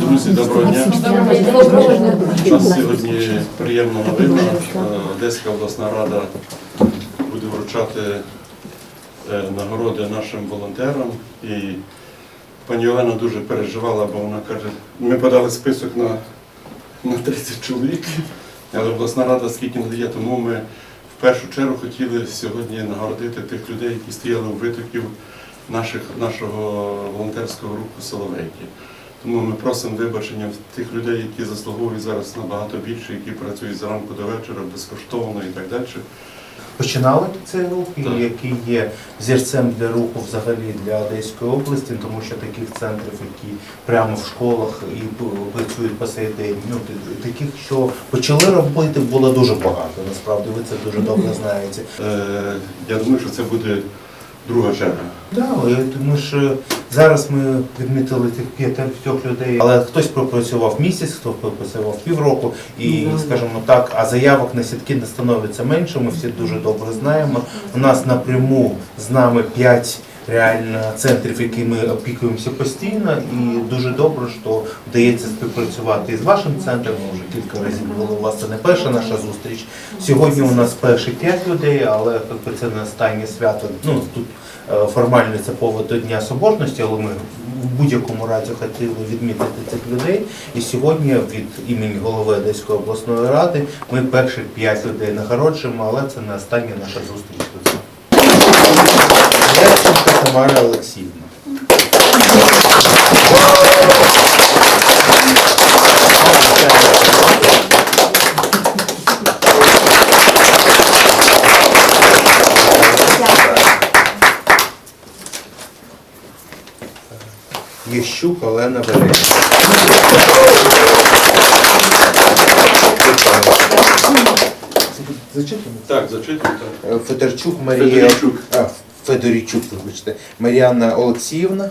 Друзі, доброго дня. У нас сьогодні приємна новина. Одеська обласна рада буде вручати е, нагороди нашим волонтерам. І пані Олена дуже переживала, бо вона каже, ми подали список на, на 30 чоловік, але обласна рада скільки надає, тому ми в першу чергу хотіли сьогодні нагородити тих людей, які стояли у витоків наших, нашого волонтерського руху Соловейки. Тому ми просимо вибачення тих людей, які заслуговують зараз набагато більше, які працюють зранку до вечора безкоштовно і так далі. Починали цей рух, і Так. який є зірцем для руху взагалі для Одеської області, тому що таких центрів, які прямо в школах і працюють по сей день, ну таких, що почали робити, було дуже багато. Насправді ви це дуже добре знаєте. Е, я думаю, що це буде друга черга. Да, тому що зараз ми відмітили тих п'ятьох людей, але хтось пропрацював місяць, хто пропрацював півроку, і скажімо так, а заявок на сітки не становиться менше. Ми всі дуже добре знаємо. У нас напряму з нами п'ять. Реально центрів, які ми опікуємося постійно, і дуже добре, що вдається співпрацювати із вашим центром. Ми вже кілька разів було вас. Це не перша наша зустріч. Сьогодні у нас перші п'ять людей, але якби це не останнє свято. Ну тут е, формально це повод до Дня Соборності, але ми в будь-якому разі хотіли відмітити цих людей. І сьогодні від імені голови Одеської обласної ради ми перших п'ять людей нагороджуємо, але це не остання наша зустріч. Тамара Олексіївна. Єщук Олена Валерійовна. Зачитано? Так, зачитуємо. так. Федорчук Марія Федорчук. А, Федорічук, вибачте. Мар'яна Олексіївна.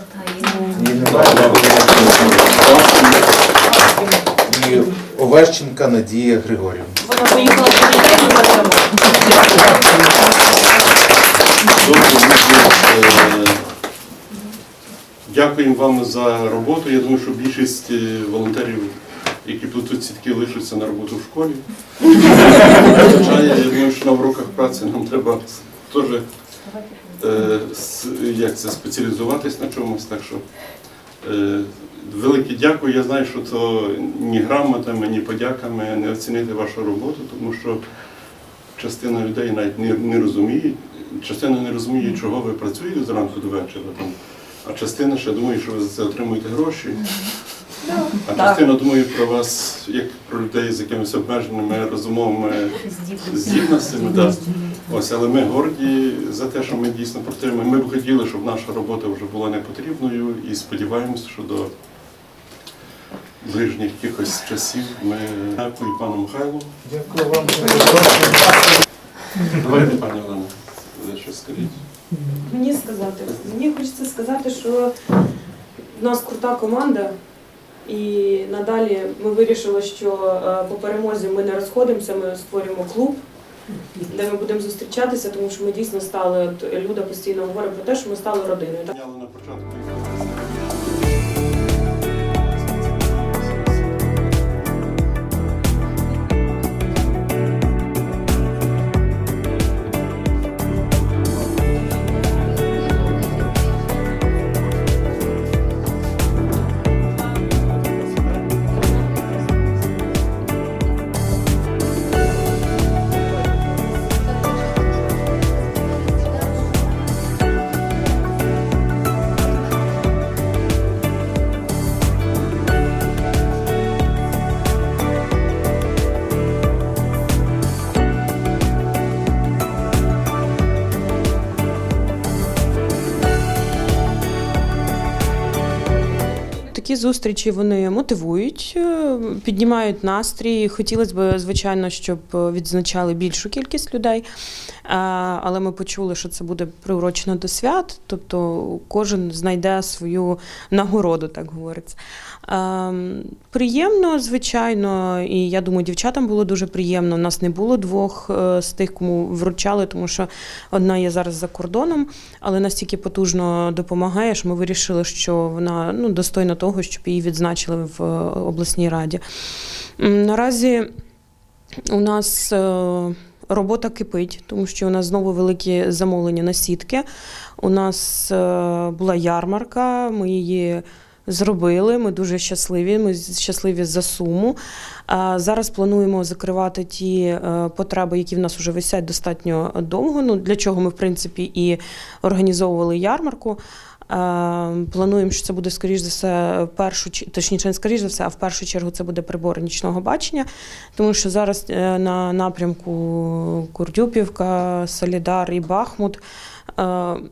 І Оверченка Надія Григорівна. Вона поїхала е, Дякуємо вам за роботу. Я думаю, що більшість е, волонтерів, які плетуть сітки, лишаться на роботу в школі. Я думаю, що на уроках праці нам треба теж як це, спеціалізуватись на чомусь. Так що е, велике дякую. Я знаю, що то ні грамотами, ні подяками не оцінити вашу роботу, тому що частина людей навіть не, не розуміє, частина не розуміє, чого ви працюєте зранку до вечора. Там. А частина ще думає, що ви за це отримуєте гроші. А частина думає про вас як про людей з якимись обмеженими розумовими здібностями. Ось, але ми горді за те, що ми дійсно працюємо. Ми б хотіли, щоб наша робота вже була не потрібною і сподіваємося, що до ближніх якихось часів ми дякую пану Михайлу. Дякую вам. Давайте, пані Олена, щось скажіть. Мені сказати, мені хочеться сказати, що в нас крута команда, і надалі ми вирішили, що е, по перемозі ми не розходимося, ми створюємо клуб, де ми будемо зустрічатися, тому що ми дійсно стали, люди постійно говорить про те, що ми стали родиною. На початку. Зустрічі вони мотивують, е, піднімають настрій. Хотілося б, звичайно, щоб відзначали більшу кількість людей. Е, Але ми почули, що це буде приурочено до свят, тобто кожен знайде свою нагороду, так говориться. Ем, Приємно, звичайно, і я думаю, дівчатам було дуже приємно. У нас не було двох е, з тих, кому вручали, тому що одна є зараз за кордоном, але настільки потужно допомагає, що ми вирішили, що вона ну, достойна того, щоб її відзначили в е, обласній раді. Наразі у нас е, робота кипить, тому що у нас знову великі замовлення на сітки. У нас була ярмарка, ми її зробили. Ми дуже щасливі. Ми щасливі за суму. Зараз плануємо закривати ті е, потреби, які в нас вже висять достатньо довго. Ну для чого ми в принципі і організовували ярмарку. Плануємо, що це буде скоріш за все першу точніше, не скоріш за все, а в першу чергу це буде прибор нічного бачення, тому що зараз е, на напрямку Курдюпівка, Солідар і Бахмут е,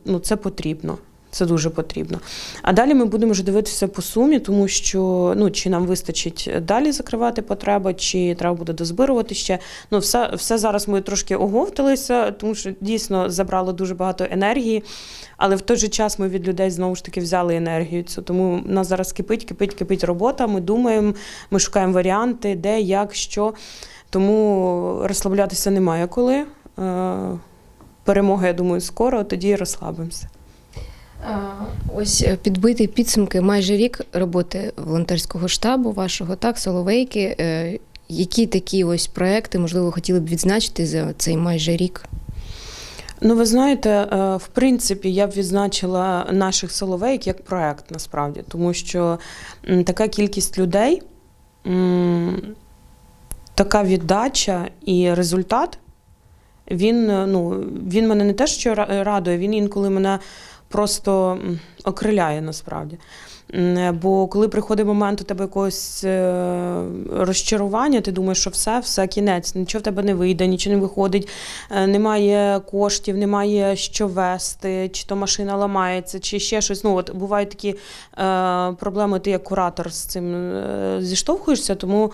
ну, це потрібно. Це дуже потрібно. А далі ми будемо вже дивитися по сумі, тому що ну чи нам вистачить далі закривати потреби, чи треба буде дозбирувати ще. Ну, все, все зараз ми трошки оговталися, тому що дійсно забрало дуже багато енергії. Але в той же час ми від людей знову ж таки взяли енергію. цю. Тому нас зараз кипить, кипить, кипить робота. Ми думаємо, ми шукаємо варіанти, де, як, що. Тому розслаблятися немає коли. Е, Перемога, я думаю, скоро, тоді розслабимося. Ось е, підбити підсумки майже рік роботи волонтерського штабу вашого, так, Соловейки. Е, Які такі ось проекти, можливо, хотіли б відзначити за цей майже рік? Ну, ви знаєте, е, в принципі, я б відзначила наших соловейк як проект насправді, тому що така кількість людей, така віддача і результат, він, ну, він мене не те, що радує, він інколи мене просто окриляє насправді. Бо коли приходить момент у тебе якогось е, розчарування, ти думаєш, що все, все, кінець, нічого в тебе не вийде, нічого не виходить, е, немає коштів, немає що вести, чи то машина ламається, чи ще щось. Ну, от бувають такі е, проблеми, ти як куратор з цим зіштовхуєшся, тому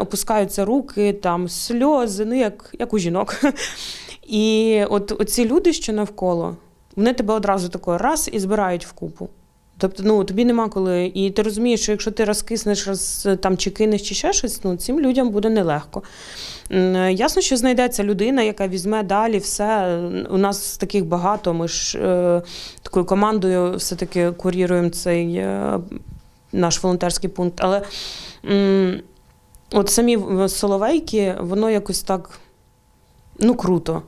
опускаються руки, там сльози, ну як, як у жінок. І от оці люди, що навколо, вони тебе одразу такою раз і збирають в купу. Тобто, ну тобі нема коли. І ти розумієш, що якщо ти розкиснеш, роз, там чи кинеш, чи ще щось, ну цим людям буде нелегко. Е, Ясно, що знайдеться людина, яка візьме далі все. У нас таких багато. Ми ж е, такою командою все-таки куріруємо цей е, наш волонтерський пункт. Але м, от самі соловейки, воно якось так ну круто.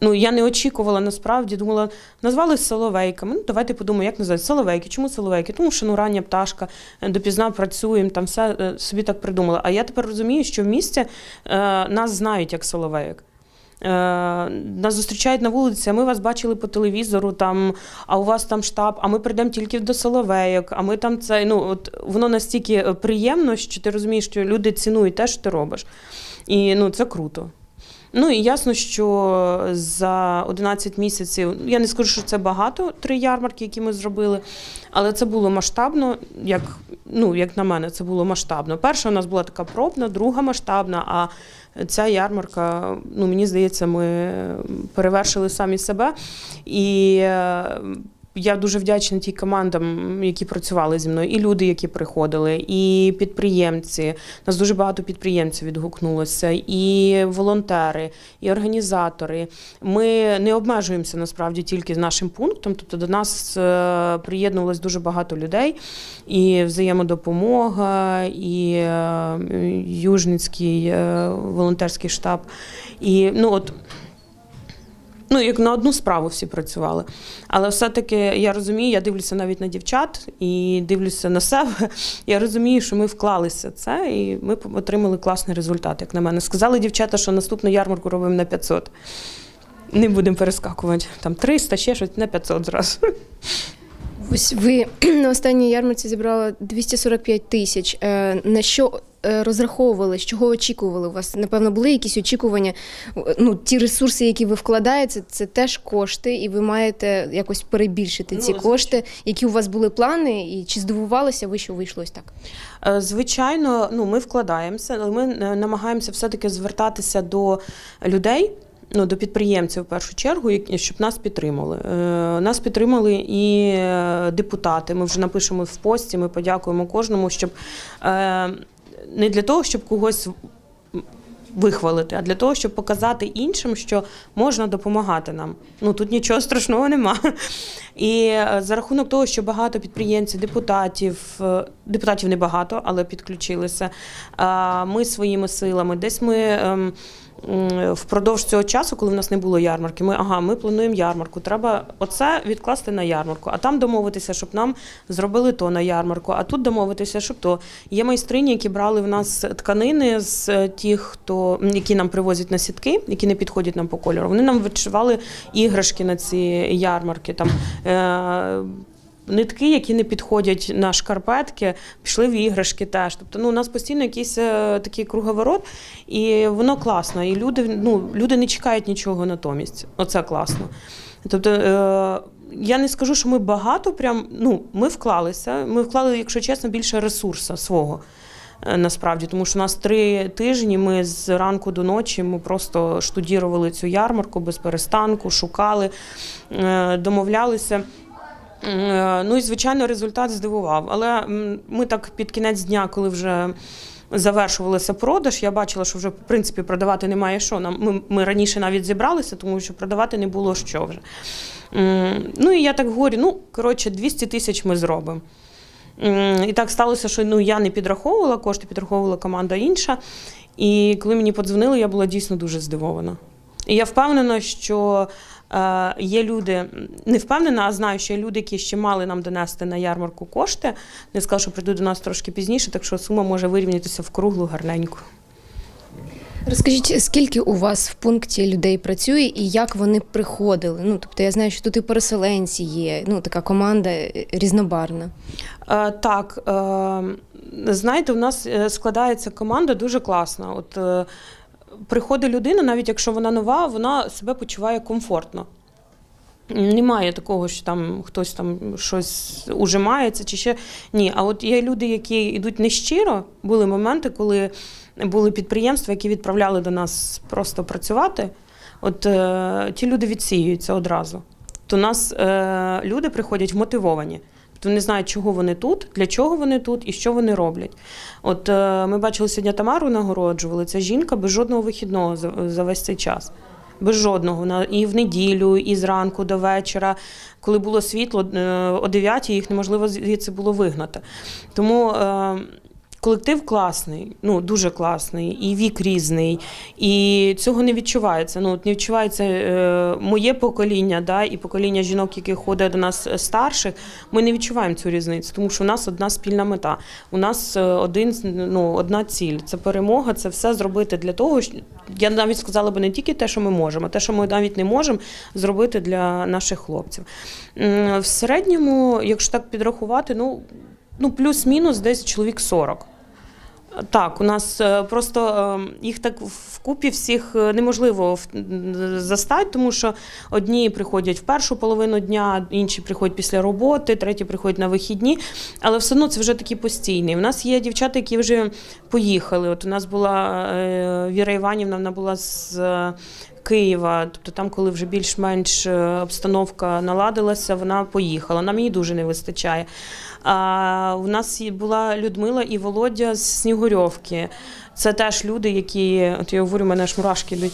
Ну, я не очікувала насправді, думала, назвали соловейками. Ну, давайте подумаємо, як називають соловейки. Чому соловейки? Тому що ну, рання пташка, е, допізна працюємо, там все е, собі так придумала. А я тепер розумію, що в місті е, нас знають як соловейок. Е, нас зустрічають на вулиці, а ми вас бачили по телевізору, там, а у вас там штаб, а ми прийдемо тільки до соловейок, а ми там це. Ну, от воно настільки е, приємно, що ти розумієш, що люди цінують те, що ти робиш. І ну, це круто. Ну і ясно, що за 11 місяців, я не скажу, що це багато, три ярмарки, які ми зробили, але це було масштабно, як, ну, як на мене, це було масштабно. Перша у нас була така пробна, друга масштабна, а ця ярмарка, ну, мені здається, ми перевершили самі себе. І е, я дуже вдячна тій командам, які працювали зі мною, і люди, які приходили, і підприємці. Нас дуже багато підприємців відгукнулося, і волонтери, і організатори. Ми не обмежуємося насправді тільки нашим пунктом. Тобто до нас е, приєднувалось дуже багато людей, і взаємодопомога, і е, Южницький е, волонтерський штаб. І ну от. Ну, як на одну справу всі працювали. Але все-таки я розумію, я дивлюся навіть на дівчат і дивлюся на себе. Я розумію, що ми вклалися в це, і ми отримали класний результат, як на мене. Сказали дівчата, що наступну ярмарку робимо на 500. Не будемо перескакувати. Там 300, ще щось на 500 зразу. Ось ви на останній ярмарці зібрали 245 тисяч. Е, На що розраховували, з чого очікували? У вас, напевно, були якісь очікування? Ну, ті ресурси, які ви вкладаєте, це теж кошти, і ви маєте якось перебільшити ці Ну, кошти. Які у вас були плани, і чи здивувалися ви, що вийшло ось так? Е, Звичайно, ну ми вкладаємося, але ми е, намагаємося все-таки звертатися до людей. Ну, до підприємців в першу чергу, щоб нас підтримали. Е, нас підтримали і е, депутати. Ми вже напишемо в пості. Ми подякуємо кожному, щоб е, не для того, щоб когось вихвалити, а для того, щоб показати іншим, що можна допомагати нам. Ну тут нічого страшного нема. І е, за рахунок того, що багато підприємців, депутатів, е, депутатів небагато, але підключилися. Ми своїми силами, десь ми. Впродовж цього часу, коли в нас не було ярмарки, ми ага, ми плануємо ярмарку. Треба оце відкласти на ярмарку, а там домовитися, щоб нам зробили то на ярмарку, а тут домовитися, щоб то. Є майстрині, які брали в нас тканини з е, тих, хто які нам привозять на сітки, які не підходять нам по кольору. Вони нам вишивали іграшки на ці ярмарки. Там е- Нитки, які не підходять на шкарпетки, пішли в іграшки теж. Тобто, ну у нас постійно якийсь е, такий круговорот, і воно класно. І люди, ну, люди не чекають нічого натомість. Оце класно. Тобто, е, я не скажу, що ми багато прям, ну, ми вклалися. Ми вклали, якщо чесно, більше ресурсу свого. е, Насправді, тому що у нас три тижні. Ми з ранку до ночі ми просто штудірували цю ярмарку без перестанку, шукали, домовлялися. Е, Ну і звичайно, результат здивував. Але ми так під кінець дня, коли вже завершувалися продаж, я бачила, що вже в принципі продавати немає що. Нам ми, ми раніше навіть зібралися, тому що продавати не було що вже. Ну і я так говорю: ну коротше, 200 тисяч ми зробимо. І так сталося, що ну, я не підраховувала кошти, підраховувала команда інша. І коли мені подзвонили, я була дійсно дуже здивована. І я впевнена, що є люди, не впевнена, а знаю, що є люди, які ще мали нам донести на ярмарку кошти. Не сказав, що прийдуть до нас трошки пізніше, так що сума може вирівнятися в круглу гарненьку. Розкажіть, скільки у вас в пункті людей працює і як вони приходили? Ну, тобто я знаю, що тут і переселенці є, ну така команда е, різнобарна. Е, так, е, знаєте, у нас е, складається команда дуже класна. От е, приходить людина, навіть якщо вона нова, вона себе почуває комфортно. Немає такого, що там хтось там щось ужимається чи ще ні. А от є люди, які йдуть нещиро. Були моменти, коли були підприємства, які відправляли до нас просто працювати. От е, ті люди відсіюються одразу. То нас е, люди приходять вмотивовані. Тобто вони знають, чого вони тут, для чого вони тут і що вони роблять. От е, ми бачили сьогодні Тамару нагороджували. Це жінка без жодного вихідного за, за весь цей час. Без жодного. І в неділю, і зранку до вечора. Коли було світло е, о 9 їх неможливо звідси було вигнати. Тому е, колектив класний, ну дуже класний, і вік різний, і цього не відчувається. Ну, не відчувається е, моє покоління, да, і покоління жінок, які ходять до нас е, старших. Ми не відчуваємо цю різницю, тому що у нас одна спільна мета. У нас е, один, ну, одна ціль це перемога, це все зробити для того, що я навіть сказала би не тільки те, що ми можемо, а те, що ми навіть не можемо зробити для наших хлопців. В середньому, якщо так підрахувати, ну, ну плюс-мінус десь чоловік 40. Так, у нас е, просто е, їх так вкупі всіх е, неможливо застати, тому що одні приходять в першу половину дня, інші приходять після роботи, треті приходять на вихідні. Але все одно це вже такі постійні. У нас є дівчата, які вже поїхали. От у нас була Віра Іванівна, вона була з. Києва, тобто там, коли вже більш-менш обстановка наладилася, вона поїхала. Нам її дуже не вистачає. А у нас була Людмила і Володя з Снігурьовки. Це теж люди, які, от я говорю, мене аж мурашки йдуть.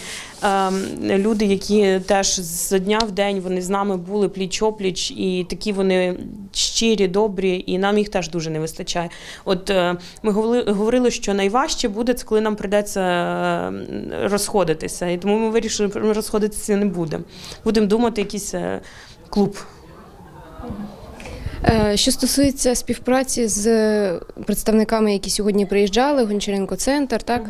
Люди, які теж з дня в день вони з нами були пліч-опліч, і такі вони щирі, добрі, і нам їх теж дуже не вистачає. От е, ми говорили, що найважче буде це, коли нам прийдеться е, розходитися. І тому ми вирішили, що розходитися не будемо. Будемо думати якийсь е, клуб. Е, Що стосується співпраці з представниками, які сьогодні приїжджали, Гончаренко Центр, так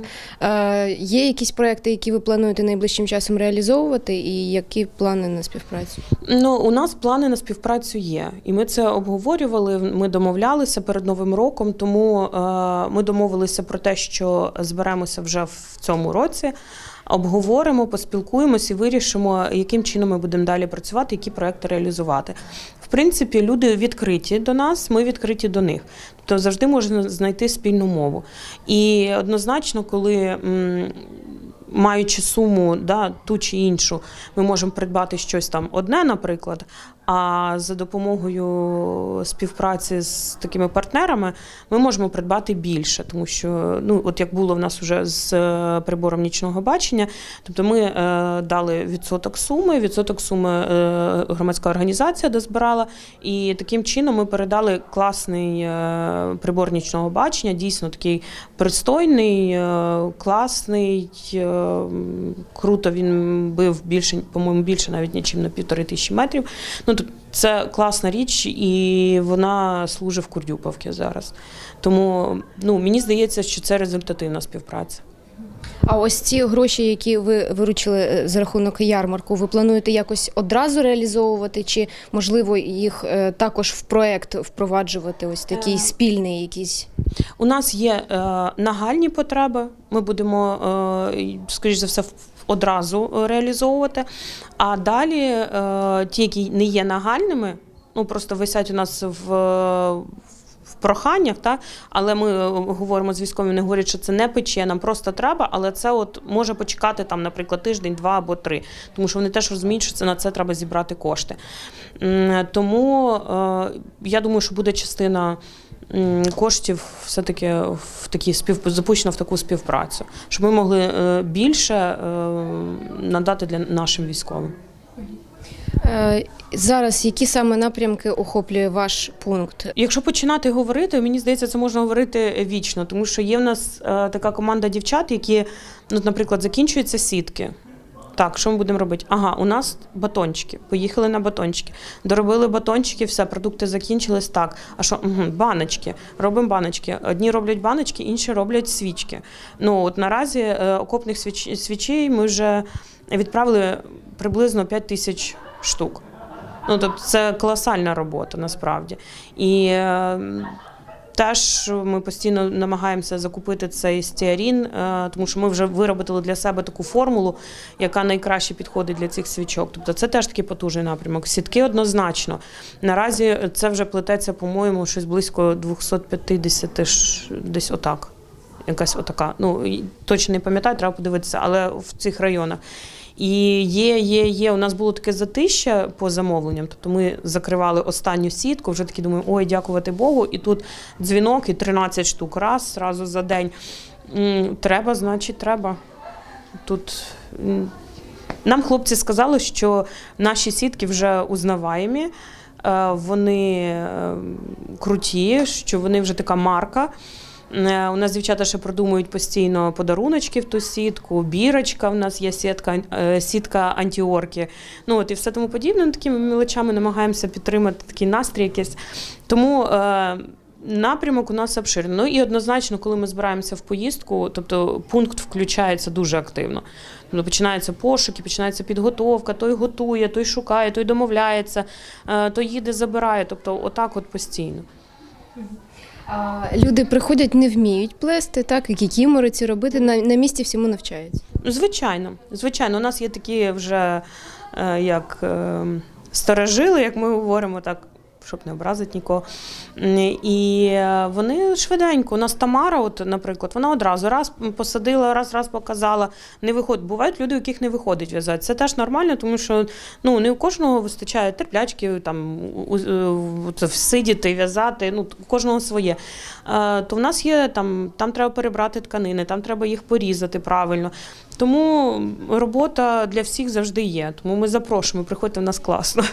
Е, є якісь проекти, які ви плануєте найближчим часом реалізовувати, і які плани на співпрацю? Ну, у нас плани на співпрацю є, і ми це обговорювали. Ми домовлялися перед новим роком. Тому е, ми домовилися про те, що зберемося вже в цьому році. Обговоримо, поспілкуємося і вирішимо, яким чином ми будемо далі працювати, які проекти реалізувати. В принципі, люди відкриті до нас, ми відкриті до них. Тобто завжди можна знайти спільну мову. І однозначно, коли маючи суму, да, ту чи іншу, ми можемо придбати щось там одне, наприклад. А за допомогою співпраці з такими партнерами ми можемо придбати більше, тому що ну, от як було в нас вже з е, прибором нічного бачення, тобто ми е, дали відсоток суми, відсоток суми е, громадська організація дозбирала, і таким чином ми передали класний е, прибор нічного бачення, дійсно такий пристойний, е, класний, е, круто він бив більше, по-моєму, більше навіть ніж на півтори тисячі метрів. Ну, це класна річ, і вона служить в Курдюпівці зараз. Тому ну, мені здається, що це результативна співпраця. А ось ці гроші, які ви виручили е, за рахунок ярмарку, ви плануєте якось одразу реалізовувати, чи можливо їх е, також в проект впроваджувати? Ось такий Е. спільний якийсь? У нас є нагальні потреби. Ми будемо, скоріш за все, одразу е, реалізовувати. А далі е, ті, які не є нагальними, ну просто висять у нас в. е, проханнях, так? але ми говоримо з військовими, вони говорять, що це не пече, нам просто треба, але це от може почекати там, наприклад, тиждень, два або три. Тому що вони теж розуміють, що це на це треба зібрати кошти. Тому я думаю, що буде частина коштів все-таки в такі спів... запущена в таку співпрацю, щоб ми могли е, більше е, надати для нашим військовим. Е, Зараз які саме напрямки охоплює ваш пункт? Якщо починати говорити, мені здається, це можна говорити вічно, тому що є в нас така команда дівчат, які, ну, наприклад, закінчуються сітки. Так, що ми будемо робити? Ага, у нас батончики. Поїхали на батончики. Доробили батончики, все, продукти закінчились. Так. А що? Угу, баночки. Робимо баночки. Одні роблять баночки, інші роблять свічки. Ну, от наразі е, окопних свіч... свічей ми вже відправили приблизно 5 тисяч штук. Ну, тобто це колосальна робота насправді. І е, теж ми постійно намагаємося закупити цей стеарін, е, тому що ми вже виробили для себе таку формулу, яка найкраще підходить для цих свічок. Тобто це теж такий потужний напрямок. Сітки однозначно. Наразі це вже плететься, по-моєму, щось близько 250 ш- десь отак. Якась отака. Ну, точно не пам'ятаю, треба подивитися, але в цих районах. І є, є, є. У нас було таке затища по замовленням. Тобто ми закривали останню сітку, вже такі думаємо, ой, дякувати Богу. І тут дзвінок, і 13 штук раз, зразу за день. Треба, значить, треба. Тут нам хлопці сказали, що наші сітки вже узнаваємі. е, Вони е, круті, що вони вже така марка. Е, У нас дівчата ще продумують постійно подаруночки в ту сітку, бірочка в нас є сітка, е, сітка антіорки. Ну от і все тому подібне. Ну, Такими мелочами намагаємося підтримати такий настрій якийсь. Тому е, напрямок у нас обширний. Ну і однозначно, коли ми збираємося в поїздку, тобто пункт включається дуже активно. Тобто починаються пошуки, починається підготовка, той готує, той шукає, той домовляється, той їде, забирає. Тобто, отак от постійно. А, Люди приходять, не вміють плести, так, які кімориці робити, на, на місці всьому навчаються. Ну, Звичайно, звичайно, у нас є такі вже е, як е, старожили, як ми говоримо так. Щоб не образити нікого. І е, вони швиденько. У нас Тамара, от, наприклад, вона одразу раз посадила, раз раз показала. Не виходить. Бувають люди, у яких не виходить в'язати. Це теж нормально, тому що ну, не у кожного вистачає терплячки, там, це всидіти, в'язати. Ну, у кожного своє. Е, То в нас є там, там треба перебрати тканини, там треба їх порізати правильно. Тому робота для всіх завжди є. Тому ми запрошуємо, приходьте в нас класно.